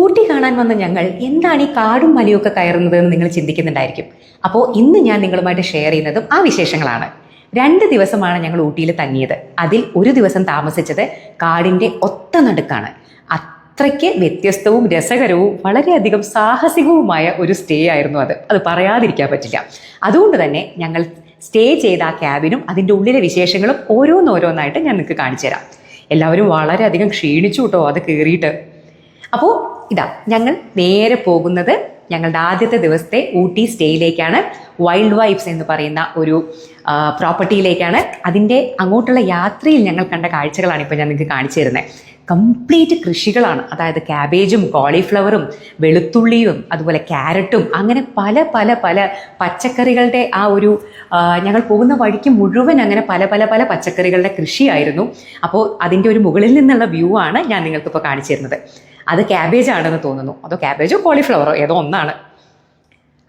ഊട്ടി കാണാൻ വന്ന ഞങ്ങൾ എന്താണ് ഈ കാടും മലയും ഒക്കെ കയറുന്നത് എന്ന് നിങ്ങൾ ചിന്തിക്കുന്നുണ്ടായിരിക്കും. അപ്പോൾ ഇന്ന് ഞാൻ നിങ്ങളുമായിട്ട് ഷെയർ ചെയ്യുന്നതും ആ വിശേഷങ്ങളാണ്. രണ്ട് ദിവസമാണ് ഞങ്ങൾ ഊട്ടിയിൽ തങ്ങിയത്. അതിൽ ഒരു ദിവസം താമസിച്ചത് കാടിന്റെ ഒത്ത നടുക്കാണ് അത്രയ്ക്ക് വ്യത്യസ്തവും രസകരവും വളരെയധികം സാഹസികവുമായ ഒരു സ്റ്റേ ആയിരുന്നു അത്. അത് പറയാതിരിക്കാൻ പറ്റില്ല. അതുകൊണ്ട് തന്നെ ഞങ്ങൾ സ്റ്റേ ചെയ്ത ആ ക്യാബിനും അതിന്റെ ഉള്ളിലെ വിശേഷങ്ങളും ഓരോന്നോരോന്നായിട്ട് ഞാൻ നിങ്ങൾക്ക് കാണിച്ചു തരാം എല്ലാവരും വളരെയധികം ക്ഷീണിച്ചു കേട്ടോ അത് കയറിയിട്ട് അപ്പോൾ ഇതാ ഞങ്ങൾ നേരെ പോകുന്നത് ഞങ്ങളുടെ ആദ്യത്തെ ദിവസത്തെ ഊട്ടി സ്റ്റേയിലേക്കാണ്. വൈൽഡ് വൈബ്സ് എന്ന് പറയുന്ന ഒരു പ്രോപ്പർട്ടിയിലേക്കാണ്. അതിന്റെ അങ്ങോട്ടുള്ള യാത്രയിൽ ഞങ്ങൾ കണ്ട കാഴ്ചകളാണ് ഇപ്പോൾ ഞാൻ നിങ്ങൾക്ക് കാണിച്ചു തരുന്നത് കംപ്ലീറ്റ് കൃഷികളാണ്. അതായത് ക്യാബേജും കോളിഫ്ലവറും വെളുത്തുള്ളിയും അതുപോലെ ക്യാരറ്റും അങ്ങനെ പല പല പല പച്ചക്കറികളുടെ ആ ഒരു ഞങ്ങൾ പോകുന്ന വഴിക്ക് മുഴുവൻ അങ്ങനെ പല പല പല പച്ചക്കറികളുടെ കൃഷിയായിരുന്നു. അപ്പോൾ അതിന്റെ ഒരു മുകളിൽ നിന്നുള്ള വ്യൂ ആണ് ഞാൻ നിങ്ങൾക്കിപ്പോൾ കാണിച്ചു തരുന്നത്. അത് ക്യാബേജ് ആണെന്ന് തോന്നുന്നു. അതോ ക്യാബേജോ കോളിഫ്ലവറോ ഏതോ ഒന്നാണ്.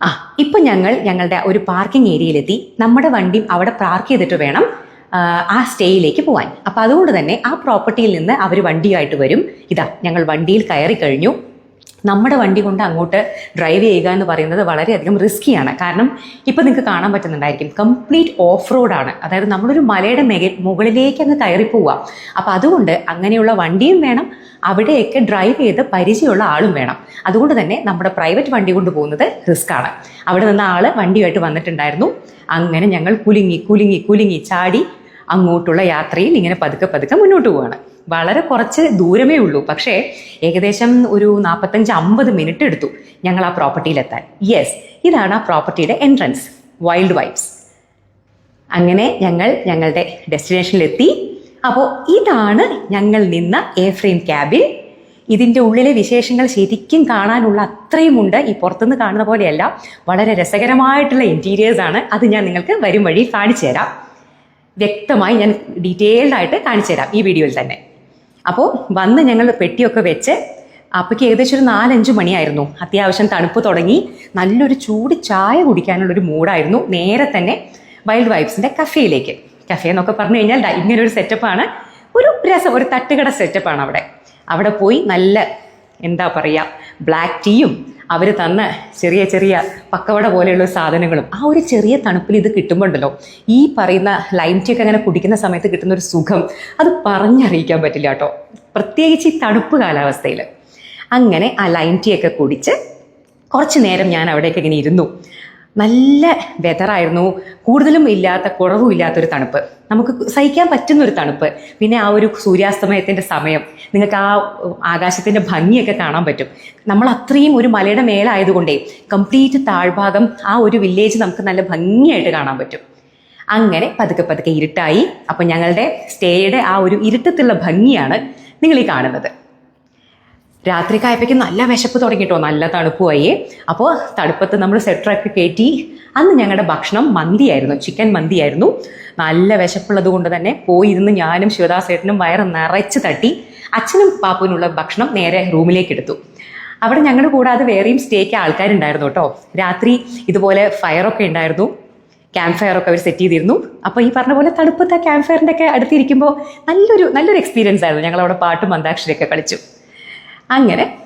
ആ ഇപ്പം ഞങ്ങൾ ഞങ്ങളുടെ ഒരു പാർക്കിംഗ് ഏരിയയിലെത്തി നമ്മുടെ വണ്ടി അവിടെ പാർക്ക് ചെയ്തിട്ട് വേണം ആ, സ്റ്റേയിലേക്ക് പോകാൻ അപ്പം അതുകൊണ്ട് തന്നെ ആ പ്രോപ്പർട്ടിയിൽ നിന്ന് അവർ വണ്ടിയായിട്ട് വരും. ഇതാ ഞങ്ങൾ വണ്ടിയിൽ കയറി കഴിഞ്ഞു. നമ്മുടെ വണ്ടി കൊണ്ട് അങ്ങോട്ട് ഡ്രൈവ് ചെയ്യുക എന്ന് പറയുന്നത് വളരെയധികം റിസ്ക്കിയാണ് കാരണം ഇപ്പം നിങ്ങൾക്ക് കാണാൻ പറ്റുന്നുണ്ടായിരിക്കും. കംപ്ലീറ്റ് ഓഫ് റോഡാണ് അതായത് നമ്മളൊരു മലയുടെ മെക മുകളിലേക്ക് അങ്ങ് കയറി പോവുക അപ്പം അതുകൊണ്ട് അങ്ങനെയുള്ള വണ്ടിയും വേണം. അവിടെയൊക്കെ ഡ്രൈവ് ചെയ്ത് പരിചയമുള്ള ആളും വേണം. അതുകൊണ്ട് തന്നെ നമ്മുടെ പ്രൈവറ്റ് വണ്ടി കൊണ്ട് പോകുന്നത് റിസ്ക്കാണ് അവിടെ നിന്ന് ആൾ വണ്ടിയായിട്ട് വന്നിട്ടുണ്ടായിരുന്നു. അങ്ങനെ ഞങ്ങൾ കുലുങ്ങി കുലുങ്ങി കുലുങ്ങി ചാടി അങ്ങോട്ടുള്ള യാത്രയിൽ ഇങ്ങനെ പതുക്കെ പതുക്കെ മുന്നോട്ട് പോവാണ്. വളരെ കുറച്ച് ദൂരമേ ഉള്ളൂ. പക്ഷേ ഏകദേശം ഒരു നാൽപ്പത്തഞ്ച് അമ്പത് മിനിറ്റ് എടുത്തു ഞങ്ങൾ ആ പ്രോപ്പർട്ടിയിലെത്താൻ. യെസ് ഇതാണ് ആ പ്രോപ്പർട്ടിയുടെ എൻട്രൻസ് വൈൽഡ് വൈബ്സ് അങ്ങനെ ഞങ്ങൾ ഞങ്ങളുടെ ഡെസ്റ്റിനേഷനിലെത്തി. അപ്പോൾ ഇതാണ് ഞങ്ങൾ നിന്ന എ ഫ്രെയിം ക്യാബിൻ ഇതിന്റെ ഉള്ളിലെ വിശേഷങ്ങൾ ശരിക്കും കാണാനുള്ള അത്രയും ഉണ്ട്. ഈ പുറത്തുനിന്ന് കാണുന്ന പോലെയല്ല. വളരെ രസകരമായിട്ടുള്ള ഇന്റീരിയേഴ്സ് ആണ്. അത് ഞാൻ നിങ്ങൾക്ക് വരും വഴി കാണിച്ചു തരാം വ്യക്തമായി ഞാൻ ഡീറ്റെയിൽഡായിട്ട് കാണിച്ചു തരാം ഈ വീഡിയോയിൽ തന്നെ. അപ്പോൾ വന്ന് ഞങ്ങൾ പെട്ടിയൊക്കെ വെച്ച് അപ്പോഴേക്ക് ഏകദേശം ഒരു നാലഞ്ച് മണിയായിരുന്നു. അത്യാവശ്യം തണുപ്പ് തുടങ്ങി. നല്ലൊരു ചൂട് ചായ കുടിക്കാനുള്ളൊരു മൂഡായിരുന്നു നേരെ തന്നെ വൈൽഡ് വൈബ്സിന്റെ കഫേയിലേക്ക്. കഫേ എന്നൊക്കെ പറഞ്ഞു കഴിഞ്ഞാൽ ഇങ്ങനെ ഒരു സെറ്റപ്പാണ് ഒരു രസം ഒരു തട്ടുകട സെറ്റപ്പാണ് അവിടെ. അവിടെ പോയി നല്ല എന്താ പറയുക ബ്ലാക്ക് ടീയും അവർ തന്ന ചെറിയ ചെറിയ പക്കവട പോലെയുള്ള സാധനങ്ങളും ആ ഒരു ചെറിയ തണുപ്പിൽ ഇത് കിട്ടുമ്പോണ്ടല്ലോ ഈ പറയുന്ന ലൈം ടീ ഒക്കെ അങ്ങനെ കുടിക്കുന്ന സമയത്ത് കിട്ടുന്ന ഒരു സുഖം അത് പറഞ്ഞറിയിക്കാൻ പറ്റില്ല കേട്ടോ. പ്രത്യേകിച്ച് ഈ തണുപ്പ് കാലാവസ്ഥയിൽ അങ്ങനെ ആ ലൈം ടീ ഒക്കെ കുടിച്ച് കുറച്ച് നേരം ഞാൻ അവിടെയൊക്കെ ഇങ്ങനെ ഇരുന്നു. നല്ല വെതറായിരുന്നു കൂടുതലും ഇല്ലാത്ത കുറവും ഇല്ലാത്തൊരു തണുപ്പ്. നമുക്ക് സഹിക്കാൻ പറ്റുന്ന ഒരു തണുപ്പ്. പിന്നെ ആ ഒരു സൂര്യാസ്തമയത്തിന്റെ സമയം. നിങ്ങൾക്ക് ആ ആകാശത്തിന്റെ ഭംഗിയൊക്കെ കാണാൻ പറ്റും. നമ്മൾ അത്രയും ഒരു മലയുടെ മേലായതുകൊണ്ടേ കംപ്ലീറ്റ് താഴ്ഭാഗം ആ ഒരു വില്ലേജ് നമുക്ക് നല്ല ഭംഗിയായിട്ട് കാണാൻ പറ്റും. അങ്ങനെ പതുക്കെ പതുക്കെ ഇരുട്ടായി. അപ്പം ഞങ്ങളുടെ സ്റ്റേയുടെ ആ ഒരു ഇരുട്ടത്തുള്ള ഭംഗിയാണ് നിങ്ങൾ ഈ കാണുന്നത്. രാത്രിക്കായപ്പോഴേക്കും നല്ല വിശപ്പ് തുടങ്ങിയിട്ടോ നല്ല തണുപ്പുമായി. അപ്പോൾ തണുപ്പത്ത് നമ്മൾ സെറ്ററൊക്കെ കയറ്റി അന്ന് ഞങ്ങളുടെ ഭക്ഷണം മന്തിയായിരുന്നു ചിക്കൻ മന്തിയായിരുന്നു. നല്ല വിശപ്പുള്ളത് കൊണ്ട് തന്നെ പോയി ഇരുന്ന് ഞാനും ശിവദാസേട്ടനും വയറ് നിറച്ച് തട്ടി അച്ഛനും പാപ്പുവിനുള്ള ഭക്ഷണം നേരെ റൂമിലേക്ക് എടുത്തു. അവിടെ ഞങ്ങൾ കൂടാതെ വേറെയും സ്റ്റേക്ക് ആൾക്കാരുണ്ടായിരുന്നു കേട്ടോ. രാത്രി ഇതുപോലെ ഫയറൊക്കെ ഉണ്ടായിരുന്നു. ക്യാമ്പ് ഫയർ ഒക്കെ അവർ സെറ്റ് ചെയ്തിരുന്നു. അപ്പോൾ ഈ പറഞ്ഞ പോലെ തണുപ്പത്തെ ക്യാമ്പ് ഫയറിന്റെ ഒക്കെ അടുത്തിരിക്കുമ്പോൾ നല്ലൊരു നല്ലൊരു എക്സ്പീരിയൻസ് ആയിരുന്നു. ഞങ്ങൾ അവിടെ പാട്ടും അന്താക്ഷരിയൊക്കെ കളിച്ചു. അങ്ങനെ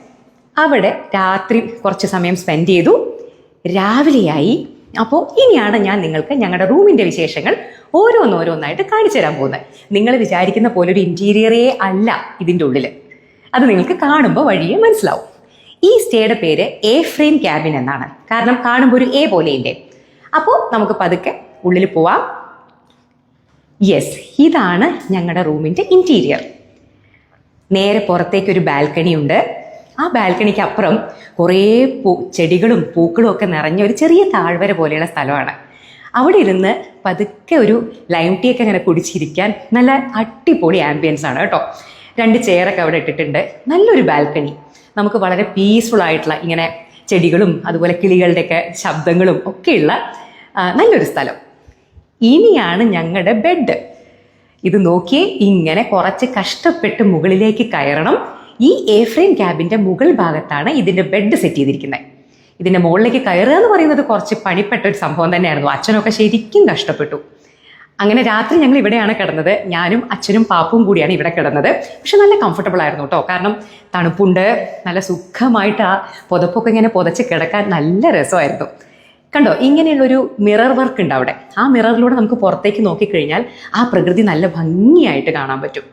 അവിടെ രാത്രി കുറച്ച് സമയം സ്പെൻഡ് ചെയ്തു. രാവിലെയായി. അപ്പോൾ ഇനിയാണ് ഞാൻ നിങ്ങൾക്ക് ഞങ്ങളുടെ റൂമിന്റെ വിശേഷങ്ങൾ ഓരോന്നോരോന്നായിട്ട് കാണിച്ചു തരാൻ പോകുന്നത്. നിങ്ങൾ വിചാരിക്കുന്ന പോലെ ഒരു ഇന്റീരിയറേ അല്ല ഇതിന്റെ ഉള്ളിൽ അത് നിങ്ങൾക്ക് കാണുമ്പോൾ വഴിയെ മനസ്സിലാവും. ഈ സ്റ്റേയുടെ പേര് എ ഫ്രെയിം ക്യാബിൻ എന്നാണ്. കാരണം കാണുമ്പോൾ ഒരു എ പോലെയില്ലേ? അപ്പോൾ നമുക്ക് പതുക്കെ ഉള്ളിൽ പോവാം. യെസ് ഇതാണ് ഞങ്ങളുടെ റൂമിന്റെ ഇന്റീരിയർ നേരെ പുറത്തേക്ക് ഒരു ബാൽക്കണി ഉണ്ട്. ആ ബാൽക്കണിക്ക് അപ്പുറം കുറേ പൂ ചെടികളും പൂക്കളും ഒക്കെ നിറഞ്ഞ ഒരു ചെറിയ താഴ്വര പോലെയുള്ള സ്ഥലമാണ്. അവിടെ ഇരുന്ന് പതുക്കെ ഒരു ലൈം ടീ ഒക്കെ ഇങ്ങനെ കുടിച്ചിരിക്കാൻ നല്ല അടിപൊളി ആംബിയൻസ് ആണ് കേട്ടോ. രണ്ട് ചെയറൊക്കെ അവിടെ ഇട്ടിട്ടുണ്ട്. നല്ലൊരു ബാൽക്കണി. നമുക്ക് വളരെ പീസ്ഫുൾ ആയിട്ടുള്ള ഇങ്ങനെ ചെടികളും അതുപോലെ കിളികളുടെയൊക്കെ ശബ്ദങ്ങളും ഒക്കെയുള്ള നല്ലൊരു സ്ഥലം. ഇനിയാണ് ഞങ്ങളുടെ ബെഡ് ഇത് നോക്കിയേ ഇങ്ങനെ കുറച്ച് കഷ്ടപ്പെട്ട് മുകളിലേക്ക് കയറണം. ഈ എ ഫ്രെയിം ക്യാബിന്റെ മുകൾ ഭാഗത്താണ് ഇതിന്റെ ബെഡ് സെറ്റ് ചെയ്തിരിക്കുന്നത്. ഇതിന്റെ മുകളിലേക്ക് കയറുക എന്ന് പറയുന്നത് കുറച്ച് പണിപ്പെട്ട ഒരു സംഭവം തന്നെയായിരുന്നു. അച്ഛനൊക്കെ ശരിക്കും കഷ്ടപ്പെട്ടു. അങ്ങനെ രാത്രി ഞങ്ങൾ ഇവിടെയാണ് കിടന്നത്. ഞാനും അച്ഛനും പാപ്പും കൂടിയാണ് ഇവിടെ കിടന്നത്. പക്ഷെ നല്ല കംഫർട്ടബിൾ ആയിരുന്നു കേട്ടോ. കാരണം തണുപ്പുണ്ട് നല്ല സുഖമായിട്ട് ആ പുതപ്പൊക്കെ ഇങ്ങനെ പുതച്ച് കിടക്കാൻ നല്ല രസമായിരുന്നു. കണ്ടോ? ഇങ്ങനെയുള്ളൊരു മിറർ വർക്ക് ഉണ്ട് അവിടെ. ആ മിററിലൂടെ നമുക്ക് പുറത്തേക്ക് നോക്കിക്കഴിഞ്ഞാൽ ആ പ്രകൃതി നല്ല ഭംഗിയായിട്ട് കാണാൻ പറ്റും.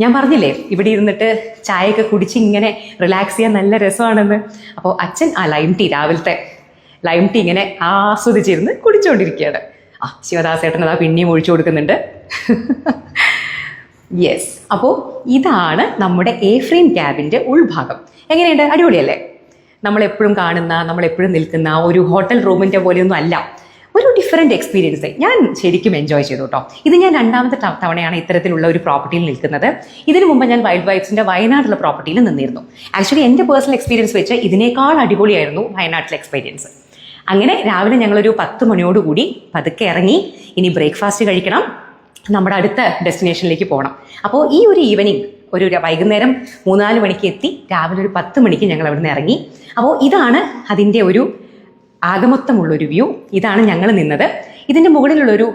ഞാൻ പറഞ്ഞില്ലേ ഇവിടെ ഇരുന്നിട്ട് ചായയൊക്കെ കുടിച്ച് ഇങ്ങനെ റിലാക്സ് ചെയ്യാൻ നല്ല രസമാണെന്ന്. അപ്പോൾ അച്ഛൻ ആ ലൈം ടീ രാവിലത്തെ ലൈം ടീ ഇങ്ങനെ ആസ്വദിച്ചിരുന്ന് കുടിച്ചുകൊണ്ടിരിക്കുകയാണ് ആ ശിവദാസേട്ടൻ അതാ പിന്നെയും ഒഴിച്ചു കൊടുക്കുന്നുണ്ട്. യെസ് അപ്പോൾ ഇതാണ് നമ്മുടെ എ ഫ്രെയിം ക്യാബിന്റെ ഉൾഭാഗം. എങ്ങനെയുണ്ട്? അടിപൊളിയല്ലേ? നമ്മളെപ്പോഴും കാണുന്ന നമ്മളെപ്പോഴും നിൽക്കുന്ന ഒരു ഹോട്ടൽ റൂമിന്റെ പോലെയൊന്നും അല്ല. ഒരു ഡിഫറെന്റ് എക്സ്പീരിയൻസ് ഞാൻ ശരിക്കും എൻജോയ് ചെയ്തു കേട്ടോ ഇത് ഞാൻ രണ്ടാമത്തെ തവണയാണ് ഇത്തരത്തിലുള്ള ഒരു പ്രോപ്പർട്ടിയിൽ നിൽക്കുന്നത്. ഇതിനു മുമ്പ് ഞാൻ വൈൽഡ് വൈഫ്സിന്റെ വയനാട്ടിലെ പ്രോപ്പർട്ടിയിൽ നിന്നിരുന്നു. ആക്ച്വലി എന്റെ പേഴ്സണൽ എക്സ്പീരിയൻസ് വെച്ച് ഇതിനേക്കാൾ അടിപൊളിയായിരുന്നു വയനാട്ടിലെ എക്സ്പീരിയൻസ് അങ്ങനെ രാവിലെ ഞങ്ങളൊരു പത്ത് മണിയോടുകൂടി പതുക്കെ ഇറങ്ങി ഇനി ബ്രേക്ക്ഫാസ്റ്റ് കഴിക്കണം. നമ്മുടെ അടുത്ത ഡെസ്റ്റിനേഷനിലേക്ക് പോകണം അപ്പോൾ ഈ ഒരു ഈവനിങ് ഒരു വൈകുന്നേരം മൂന്നാൽ മണിക്ക് എത്തി. രാവിലെ ഒരു പത്ത് മണിക്ക് ഞങ്ങൾ അവിടുന്ന് ഇറങ്ങി. അപ്പോൾ ഇതാണ് അതിന്റെ ഒരു ആകമൊത്തമുള്ളൊരു വ്യൂ. ഇതാണ് ഞങ്ങൾ നിന്നത്. ഇതിന്റെ മുകളിലുള്ളൊരു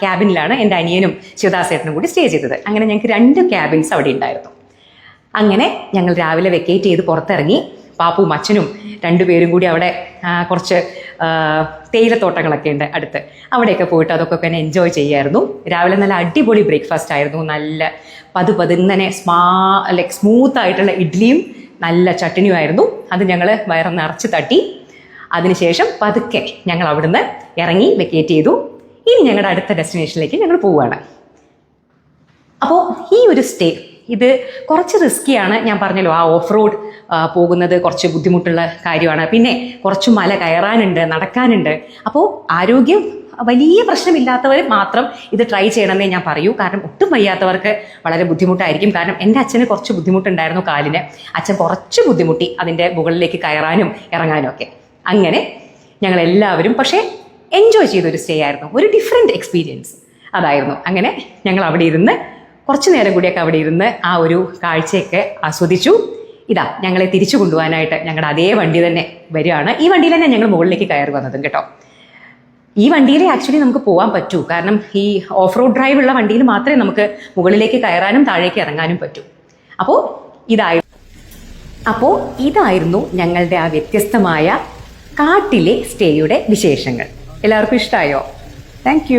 ക്യാബിനിലാണ് എന്റെ അനിയനും ശിവദാസേട്ടനും കൂടി സ്റ്റേ ചെയ്തത്. അങ്ങനെ ഞങ്ങൾക്ക് രണ്ട് ക്യാബിൻസ് അവിടെ ഉണ്ടായിരുന്നു. അങ്ങനെ ഞങ്ങൾ രാവിലെ വെക്കേറ്റ് ചെയ്ത് പുറത്തിറങ്ങി. പാപ്പും അച്ഛനും രണ്ടുപേരും കൂടി അവിടെ കുറച്ച് തേയിലത്തോട്ടങ്ങളൊക്കെ ഉണ്ട് അടുത്ത്. അവിടെയൊക്കെ പോയിട്ട് അതൊക്കെ തന്നെ എൻജോയ് ചെയ്യായിരുന്നു. രാവിലെ നല്ല അടിപൊളി ബ്രേക്ക്ഫാസ്റ്റ് ആയിരുന്നു. നല്ല പതു പതിന്നനെ സ്മാ ലൈക്ക് സ്മൂത്ത് ആയിട്ടുള്ള ഇഡ്ഡലിയും നല്ല ചട്ടിനിയും ആയിരുന്നു. അത് ഞങ്ങൾ വയറ് നിറച്ച് തട്ടി. അതിനുശേഷം പതുക്കെ ഞങ്ങൾ അവിടുന്ന് ഇറങ്ങി വെക്കേറ്റ് ചെയ്തു. ഇനി ഞങ്ങളുടെ അടുത്ത ഡെസ്റ്റിനേഷനിലേക്ക് ഞങ്ങൾ പോവുകയാണ്. അപ്പോൾ ഈ ഒരു സ്റ്റേ ഇത് കുറച്ച് റിസ്കിയാണ് ഞാൻ പറഞ്ഞല്ലോ ആ ഓഫ് റോഡ് പോകുന്നത് കുറച്ച് ബുദ്ധിമുട്ടുള്ള കാര്യമാണ്. പിന്നെ കുറച്ച് മല കയറാനുണ്ട് നടക്കാനുണ്ട്. അപ്പോൾ ആരോഗ്യം വലിയ പ്രശ്നമില്ലാത്തവർ മാത്രം ഇത് ട്രൈ ചെയ്യണമെന്നേ ഞാൻ പറയൂ. കാരണം ഒട്ടും വയ്യാത്തവർക്ക് വളരെ ബുദ്ധിമുട്ടായിരിക്കും. കാരണം എന്റെ അച്ഛന് കുറച്ച് ബുദ്ധിമുട്ടുണ്ടായിരുന്നു കാലിന്. അച്ഛൻ കുറച്ച് ബുദ്ധിമുട്ടി അതിന്റെ മുകളിലേക്ക് കയറാനും ഇറങ്ങാനും ഒക്കെ. അങ്ങനെ ഞങ്ങൾ എല്ലാവരും പക്ഷേ എൻജോയ് ചെയ്തൊരു സ്റ്റേ ആയിരുന്നു. ഒരു ഡിഫറെന്റ് എക്സ്പീരിയൻസ് അതായിരുന്നു. അങ്ങനെ ഞങ്ങൾ അവിടെ ഇരുന്ന് കുറച്ച് നേരം കൂടിയൊക്കെ അവിടെ ഇരുന്ന് ആ ഒരു കാഴ്ചയൊക്കെ ആസ്വദിച്ചു. ഇതാ ഞങ്ങളെ തിരിച്ചു കൊണ്ടുപോകാനായിട്ട് ഞങ്ങളുടെ അതേ വണ്ടി തന്നെ വരികയാണ്. ഈ വണ്ടിയിൽ തന്നെ ഞങ്ങൾ മുകളിലേക്ക് കയറി വന്നതും കേട്ടോ. ഈ വണ്ടിയിൽ ആക്ച്വലി നമുക്ക് പോകാൻ പറ്റൂ. കാരണം ഈ ഓഫ് റോഡ് ഡ്രൈവ് ഉള്ള വണ്ടിയിൽ മാത്രമേ നമുക്ക് മുകളിലേക്ക് കയറാനും താഴേക്ക് ഇറങ്ങാനും പറ്റൂ. അപ്പോൾ ഇതായി അപ്പോൾ ഇതായിരുന്നു ഞങ്ങളുടെ ആ വ്യത്യസ്തമായ കാട്ടിലെ സ്റ്റേയുടെ വിശേഷങ്ങൾ. എല്ലാവർക്കും ഇഷ്ടമായോ താങ്ക്